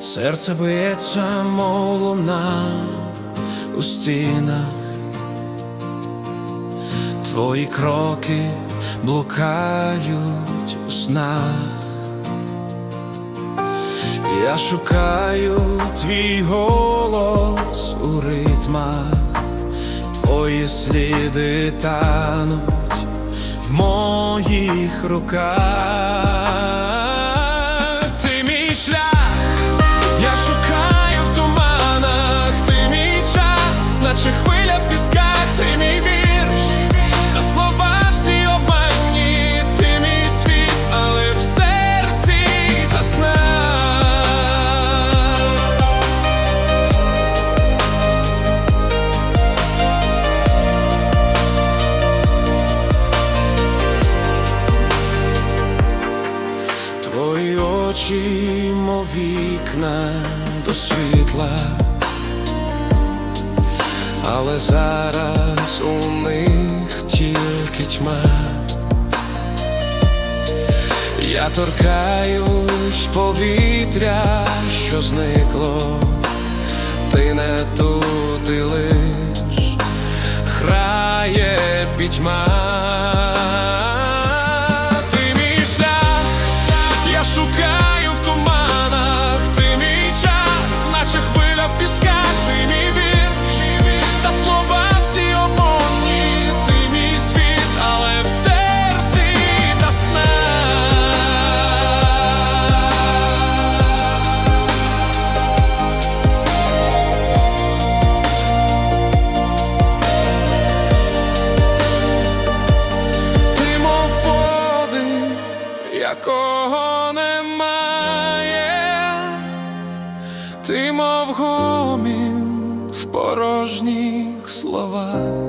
Серце б'ється, мов луна у стінах, твої кроки блукають у снах. Я шукаю твій голос у ритмах, твої сліди тануть в моїх руках. Очі, мов вікна до світла, але зараз у них тільки тьма. Я торкаюсь повітря, що зникло, якого немає, ти мов гомін в порожніх словах.